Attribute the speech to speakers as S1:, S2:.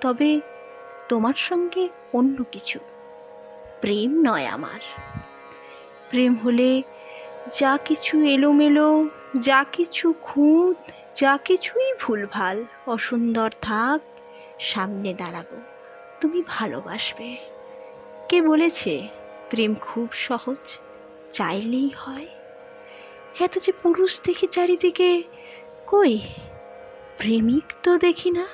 S1: তবে তোমার সঙ্গে অন্য কিছু। প্রেম নয় আমার। প্রেম হলে যা কিছু এলোমেলো, যা কিছু খুঁত, যা কিছুই ভুলভাল, অসুন্দর থাক, সামনে দাঁড়াবো। তুমি ভালোবাসবে। কে বলেছে প্রেম খুব সহজ? চাইলেই হয়। এত যে পুরুষ দেখি চারিদিকে, কই? প্রেমিক তো দেখি না।